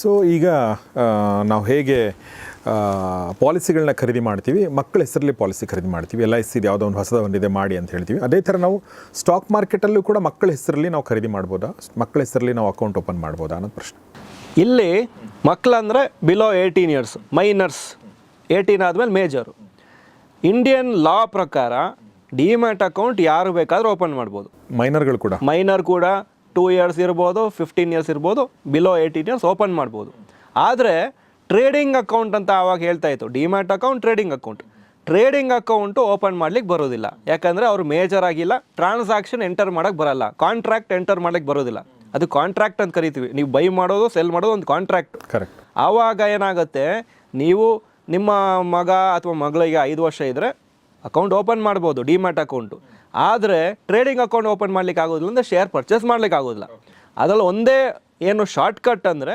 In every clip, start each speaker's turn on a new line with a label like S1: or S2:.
S1: So ಈಗ ನಾವು ಹೇಗೆ ಪಾಲಿಸಿಗಳನ್ನ ಖರೀದಿ ಮಾಡ್ತೀವಿ ಮಕ್ಕಳ ಹೆಸರಲ್ಲಿ ಪಾಲಿಸಿ ಖರೀದಿ ಮಾಡ್ತೀವಿ ಎಲ್ ಐ ಸಿ ಯಾವುದೋ ಒಂದು ಹೊಸದ ಒಂದಿದೆ ಮಾಡಿ ಅಂತ ಹೇಳ್ತೀವಿ. ಅದೇ ಥರ ನಾವು ಸ್ಟಾಕ್ ಮಾರ್ಕೆಟಲ್ಲೂ ಕೂಡ ಮಕ್ಕಳ ಹೆಸರಲ್ಲಿ ನಾವು ಖರೀದಿ ಮಾಡ್ಬೋದಾ? ಮಕ್ಕಳ ಹೆಸರಲ್ಲಿ ನಾವು ಅಕೌಂಟ್ ಓಪನ್ ಮಾಡ್ಬೋದಾ ಅನ್ನೋದು ಪ್ರಶ್ನೆ.
S2: ಇಲ್ಲಿ ಮಕ್ಕಳಂದರೆ below eighteen years minors eighteen ಆದಮೇಲೆ ಮೇಜರು ಇಂಡಿಯನ್ ಲಾ ಪ್ರಕಾರ ಡಿಮ್ಯಾಟ್ ಅಕೌಂಟ್ ಯಾರು ಬೇಕಾದರೂ ಓಪನ್ ಮಾಡ್ಬೋದು.
S1: ಮೈನರ್ಗಳು ಕೂಡ.
S2: ಮೈನರ್ ಕೂಡ ಟೂ ಇಯರ್ಸ್ ಇರ್ಬೋದು ಫಿಫ್ಟೀನ್ ಇಯರ್ಸ್ ಇರ್ಬೋದು ಬಿಲೋ ಏಯ್ಟೀನ್ ಇಯರ್ಸ್ ಓಪನ್ ಮಾಡ್ಬೋದು. ಆದರೆ ಟ್ರೇಡಿಂಗ್ ಅಕೌಂಟ್ ಅಂತ ಆವಾಗ ಹೇಳ್ತಾ ಇತ್ತು demat account trading account trading account open ಮಾಡ್ಲಿಕ್ಕೆ ಬರೋದಿಲ್ಲ. ಯಾಕಂದರೆ ಅವರು ಮೇಜರ್ ಆಗಿಲ್ಲ ಟ್ರಾನ್ಸಾಕ್ಷನ್ ಎಂಟರ್ ಮಾಡೋಕ್ಕೆ ಬರಲ್ಲ. ಕಾಂಟ್ರಾಕ್ಟ್ ಎಂಟರ್ ಮಾಡ್ಲಿಕ್ಕೆ ಬರೋದಿಲ್ಲ. ಅದು ಕಾಂಟ್ರಾಕ್ಟ್ ಅಂತ ಕರಿತೀವಿ. ನೀವು ಬೈ ಮಾಡೋದು ಸೆಲ್ ಮಾಡೋದು ಒಂದು ಕಾಂಟ್ರಾಕ್ಟ್
S1: ಕರೆಕ್ಟ್
S2: ಆವಾಗ ಏನಾಗುತ್ತೆ ನೀವು ನಿಮ್ಮ ಮಗ ಅಥವಾ ಮಗಳಿಗೆ ಐದು ವರ್ಷ ಇದ್ದರೆ ಅಕೌಂಟ್ ಓಪನ್ ಮಾಡ್ಬೋದು ಡಿಮ್ಯಾಟ್ ಅಕೌಂಟು ಆದರೆ ಟ್ರೇಡಿಂಗ್ ಅಕೌಂಟ್ ಓಪನ್ ಮಾಡ್ಲಿಕ್ಕೆ ಆಗೋದಿಲ್ಲ ಅಂದರೆ ಶೇರ್ ಪರ್ಚೇಸ್ ಮಾಡ್ಲಿಕ್ಕೆ ಆಗೋದಿಲ್ಲ. ಅದರಲ್ಲಿ ಒಂದೇ ಏನು ಶಾರ್ಟ್ಕಟ್ ಅಂದರೆ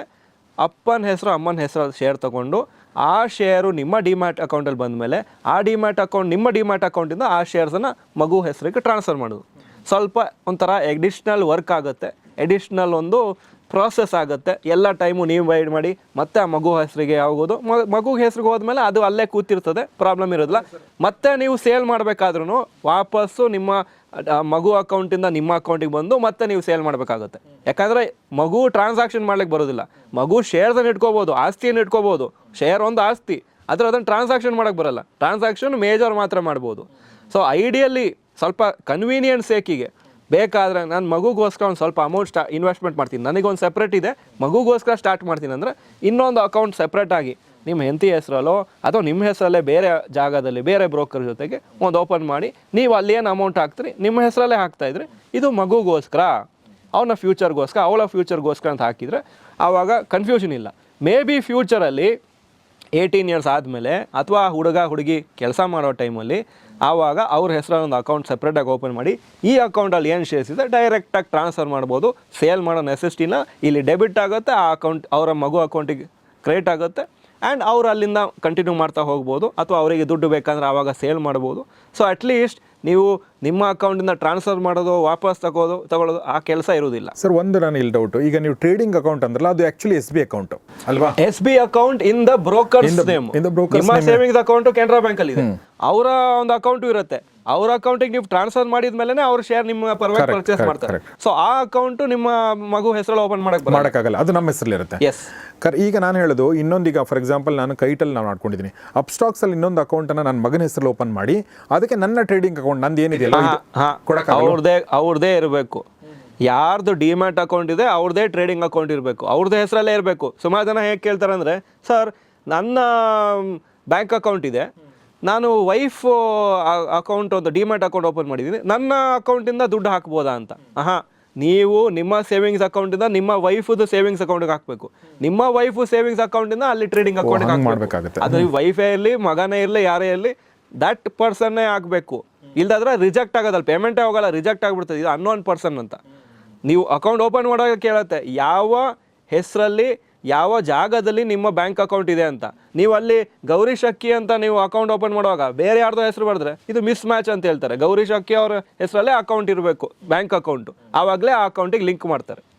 S2: ಅಪ್ಪನ ಹೆಸರು, ಅಮ್ಮನ ಹೆಸರು ಶೇರ್ ತಗೊಂಡು ಆ ಶೇರು ನಿಮ್ಮ ಡಿಮ್ಯಾಟ್ ಅಕೌಂಟಲ್ಲಿ ಬಂದಮೇಲೆ ಆ ಡಿಮ್ಯಾಟ್ ಅಕೌಂಟ್ ನಿಮ್ಮ ಡಿಮ್ಯಾಟ್ ಅಕೌಂಟಿಂದ ಆ ಶೇರ್ಸನ್ನು ಮಗು ಹೆಸರಿಗೆ ಟ್ರಾನ್ಸ್ಫರ್ ಮಾಡೋದು. ಸ್ವಲ್ಪ ಒಂಥರ ಎಡಿಷ್ನಲ್ ವರ್ಕ್ ಆಗುತ್ತೆ. ಎಡಿಷ್ನಲ್ ಒಂದು ಪ್ರಾಸೆಸ್ ಆಗುತ್ತೆ. ಎಲ್ಲ ಟೈಮು ನೀವು ವೈಡ್ ಮಾಡಿ ಮತ್ತೆ ಆ ಮಗು ಹೆಸರಿಗೆ ಆಗೋದು ಮಗುಗೆ ಮಗು ಹೆಸರಿಗೆ ಹೋದ್ಮೇಲೆ ಅದು ಅಲ್ಲೇ ಕೂತಿರ್ತದೆ ಪ್ರಾಬ್ಲಮ್ ಇರೋದಿಲ್ಲ. ಮತ್ತೆ ನೀವು ಸೇಲ್ ಮಾಡಬೇಕಾದ್ರೂ ವಾಪಸ್ಸು ನಿಮ್ಮ ಮಗು ಅಕೌಂಟಿಂದ ನಿಮ್ಮ ಅಕೌಂಟಿಗೆ ಬಂದು ಮತ್ತೆ ನೀವು ಸೇಲ್ ಮಾಡಬೇಕಾಗುತ್ತೆ. ಯಾಕಂದರೆ ಮಗು ಟ್ರಾನ್ಸಾಕ್ಷನ್ ಮಾಡ್ಲಿಕ್ಕೆ ಬರೋದಿಲ್ಲ. ಮಗು ಶೇರ್ಸನ್ನು ಇಟ್ಕೋಬೋದು, ಆಸ್ತಿಯನ್ನು ಇಟ್ಕೋಬೋದು. ಶೇರ್ ಒಂದು ಆಸ್ತಿ, ಆದರೆ ಅದನ್ನು ಟ್ರಾನ್ಸಾಕ್ಷನ್ ಮಾಡೋಕ್ಕೆ ಬರಲ್ಲ. ಟ್ರಾನ್ಸಾಕ್ಷನ್ ಮೇಜರ್ ಮಾತ್ರ ಮಾಡ್ಬೋದು. ಸೊ ಐಡಿಯಲ್ಲಿ ಸ್ವಲ್ಪ ಕನ್ವೀನಿಯನ್ಸ್ ಸೇಕಿಗೆ ಬೇಕಾದರೆ ನಾನು ಮಗುಗೋಸ್ಕರ ಒಂದು ಸ್ವಲ್ಪ ಅಮೌಂಟ್ ಸ್ಟಾ ಇನ್ವೆಸ್ಟ್ಮೆಂಟ್ ಮಾಡ್ತೀನಿ. ನನಗೊಂದು ಸಪ್ರೇಟ್ ಇದೆ. ಮಗುಗೋಸ್ಕರ ಸ್ಟಾರ್ಟ್ ಮಾಡ್ತೀನಿ ಅಂದರೆ ಇನ್ನೊಂದು ಅಕೌಂಟ್ ಸಪ್ರೇಟಾಗಿ ನಿಮ್ಮ ಹೆಂಡತಿ ಹೆಸರಲ್ಲೋ ಅಥವಾ ನಿಮ್ಮ ಹೆಸರಲ್ಲೇ ಬೇರೆ ಜಾಗದಲ್ಲಿ ಬೇರೆ ಬ್ರೋಕರ್ ಜೊತೆಗೆ ಒಂದು ಓಪನ್ ಮಾಡಿ ನೀವು ಅಲ್ಲಿ ಏನು ಅಮೌಂಟ್ ಹಾಕ್ತೀರಿ, ನಿಮ್ಮ ಹೆಸರಲ್ಲೇ ಹಾಕ್ತಾಯಿದ್ರಿ ಇದು ಮಗುಗೋಸ್ಕರ. ಅವನ ಫ್ಯೂಚರ್ಗೋಸ್ಕರ ಅವಳ ಫ್ಯೂಚರ್ಗೋಸ್ಕರ ಅಂತ ಹಾಕಿದರೆ ಆವಾಗ ಕನ್ಫ್ಯೂಷನ್ ಇಲ್ಲ. ಮೇ ಬಿ ಫ್ಯೂಚರಲ್ಲಿ ಏಯ್ಟೀನ್ ಇಯರ್ಸ್ ಆದಮೇಲೆ ಅಥವಾ ಹುಡುಗ, ಹುಡುಗಿ ಕೆಲಸ ಮಾಡೋ ಟೈಮಲ್ಲಿ ಆವಾಗ ಅವ್ರ ಹೆಸರಲ್ಲಿ ಒಂದು ಅಕೌಂಟ್ ಸಪ್ರೇಟಾಗಿ ಓಪನ್ ಮಾಡಿ ಈ ಅಕೌಂಟಲ್ಲಿ ಏನು ಶೇರ್ಸ್ ಇದೆ ಡೈರೆಕ್ಟಾಗಿ ಟ್ರಾನ್ಸ್ಫರ್ ಮಾಡ್ಬೋದು. ಸೇಲ್ ಮಾಡೋ ನೆಸೆಸಿಟಿನ ಇಲ್ಲಿ ಡೆಬಿಟ್ ಆಗುತ್ತೆ, ಆ ಅಕೌಂಟ್ ಅವರ ಮಗು ಅಕೌಂಟಿಗೆ ಕ್ರೆಡಿಟ್ ಆಗುತ್ತೆ ಆ್ಯಂಡ್ ಅವ್ರು ಅಲ್ಲಿಂದ ಕಂಟಿನ್ಯೂ ಮಾಡ್ತಾ ಹೋಗ್ಬೋದು. ಅಥವಾ ಅವರಿಗೆ ದುಡ್ಡು ಬೇಕಂದ್ರೆ ಆವಾಗ ಸೇಲ್ ಮಾಡ್ಬೋದು. ಸೊ ಅಟ್ಲೀಸ್ಟ್ ನೀವು ನಿಮ್ಮ ಅಕೌಂಟಿಂದ ಟ್ರಾನ್ಸ್ಫರ್ ಮಾಡೋದು ವಾಪಸ್ ತಗೋದು ತಗೊಳ್ಳೋದು ಆ ಕೆಲಸ ಇರುವುದಿಲ್ಲ.
S1: ಸರ್ ಒಂದು ನಾನು ಇಲ್ಲಿ ಡೌಟ್ ಈಗ ನೀವು ಟ್ರೇಡಿಂಗ್ ಅಕೌಂಟ್ ಅಂದ್ರಲ್ಲ ಅದು ಆಕ್ಚುಲಿ ಎಸ್ ಬಿ ಅಕೌಂಟ್ ಅಲ್ವಾ?
S2: S B account in the
S1: broker
S2: ನಿಮ್ಮ. ಸೇವಿಂಗ್ಸ್ ಅಕೌಂಟ್ ಕೆನರಾ ಬ್ಯಾಂಕ್ ಅಲ್ಲಿ ಇದೆ. ಅವರ ಒಂದು ಅಕೌಂಟ್ ಇರುತ್ತೆ. ಅವ್ರ ಅಕೌಂಟಿಗೆ ನೀವು ಟ್ರಾನ್ಸ್ಫರ್ ಮಾಡಿದ್ಮೇಲೆ ಅವ್ರ ಶೇರ್ ನಿಮ್ಮ ಪರವಾಗಿ ಪರ್ಚೇಸ್ ಮಾಡ್ತಾರೆ. ಸೊ ಆ ಅಕೌಂಟ್ ನಿಮ್ಮ ಮಗು ಹೆಸರಲ್ಲಿ ಓಪನ್ ಮಾಡಕ್
S1: ಮಾಡಕ್ಕಾಗಲ್ಲ. ಅದು ನಮ್ಮ ಹೆಸರಲ್ಲಿರುತ್ತೆ.
S2: ಎಸ್
S1: ಕರ್ ಈಗ ನಾನು ಹೇಳೋದು ಇನ್ನೊಂದೀಗ ಫಾರ್ ಎಕ್ಸಾಂಪಲ್ ನಾನು ಕೈಟಲ್ಲಿ ನಾನು ಮಾಡ್ಕೊಂಡಿದ್ದೀನಿ ಅಪ್ ಸ್ಟಾಕ್ಸಲ್ಲಿ ಇನ್ನೊಂದು ಅಕೌಂಟನ್ನು ನನ್ನ ಮಗನ ಹೆಸರಲ್ಲಿ ಓಪನ್ ಮಾಡಿ ಅದಕ್ಕೆ ನನ್ನ ಟ್ರೇಡಿಂಗ್ ಅಕೌಂಟ್ ನಂದು ಏನಿದೆಯಲ್ಲ ಇದು ಅವ್ರದ್ದೇ
S2: ಅವ್ರದೇ ಅವ್ರದೇ ಇರಬೇಕು. ಯಾರ್ದು ಡಿಮ್ಯಾಟ್ ಅಕೌಂಟ್ ಇದೆ ಅವ್ರದೇ ಟ್ರೇಡಿಂಗ್ ಅಕೌಂಟ್ ಇರಬೇಕು. ಅವ್ರದ್ದು ಹೆಸರಲ್ಲೇ ಇರಬೇಕು. ಸುಮಾರು ಜನ ಹೇಗೆ ಕೇಳ್ತಾರೆ ಅಂದರೆ ಸರ್ ನನ್ನ ಬ್ಯಾಂಕ್ ಅಕೌಂಟ್ ಇದೆ. ನಾನು ವೈಫ್ ಅಕೌಂಟ್ ಒಂದು ಡಿಮ್ಯಾಟ್ ಅಕೌಂಟ್ ಓಪನ್ ಮಾಡಿದ್ದೀನಿ ನನ್ನ ಅಕೌಂಟಿಂದ ದುಡ್ಡು ಹಾಕ್ಬೋದಾ ಅಂತ. ಹಾಂ ನೀವು ನಿಮ್ಮ ಸೇವಿಂಗ್ಸ್ ಅಕೌಂಟಿಂದ ನಿಮ್ಮ ವೈಫ್ದು ಸೇವಿಂಗ್ಸ್ ಅಕೌಂಟ್ಗೆ ಹಾಕಬೇಕು. ನಿಮ್ಮ ವೈಫ್ ಸೇವಿಂಗ್ಸ್ ಅಕೌಂಟಿಂದ ಅಲ್ಲಿ ಟ್ರೇಡಿಂಗ್ ಅಕೌಂಟ್ಗೆ
S1: ಮಾಡಬೇಕಾಗುತ್ತೆ
S2: ಹಾಕಬೇಕು. ಅದು ವೈಫೇ ಇರಲಿ ಮಗನೇ ಇರಲಿ ಯಾರೇ ಇರಲಿ ದಟ್ ಪರ್ಸನ್ನೇ ಆಗಬೇಕು ಇಲ್ದಾದ್ರೆ ರಿಜೆಕ್ಟ್ ಆಗೋದಲ್ಲ. ಪೇಮೆಂಟೇ ಹೋಗಲ್ಲ ರಿಜೆಕ್ಟ್ ಆಗಿಬಿಡ್ತದೆ. ಇದು ಅನ್ನೋನ್ ಪರ್ಸನ್ ಅಂತ. ನೀವು ಅಕೌಂಟ್ ಓಪನ್ ಮಾಡುವಾಗ ಕೇಳುತ್ತೆ. ಯಾವ ಹೆಸರಲ್ಲಿ, ಯಾವ ಜಾಗದಲ್ಲಿ ನಿಮ್ಮ ಬ್ಯಾಂಕ್ ಅಕೌಂಟ್ ಇದೆ ಅಂತ. ನೀವು ಅಲ್ಲಿ ಗೌರಿ ಶಕ್ಕಿ ಅಂತ ನೀವು ಅಕೌಂಟ್ ಓಪನ್ ಮಾಡುವಾಗ, ಬೇರೆ ಯಾರ್ದೋ ಹೆಸರು ಬರೆದ್ರೆ ಇದು ಮಿಸ್ ಮ್ಯಾಚ್ ಅಂತ ಹೇಳ್ತಾರೆ. ಗೌರಿ ಶಕ್ಕಿ ಅವರ ಹೆಸರಲ್ಲೇ ಅಕೌಂಟ್ ಇರಬೇಕು ಬ್ಯಾಂಕ್ ಅಕೌಂಟು ಆವಾಗಲೇ ಆ ಅಕೌಂಟಿಗೆ ಲಿಂಕ್ ಮಾಡ್ತಾರೆ.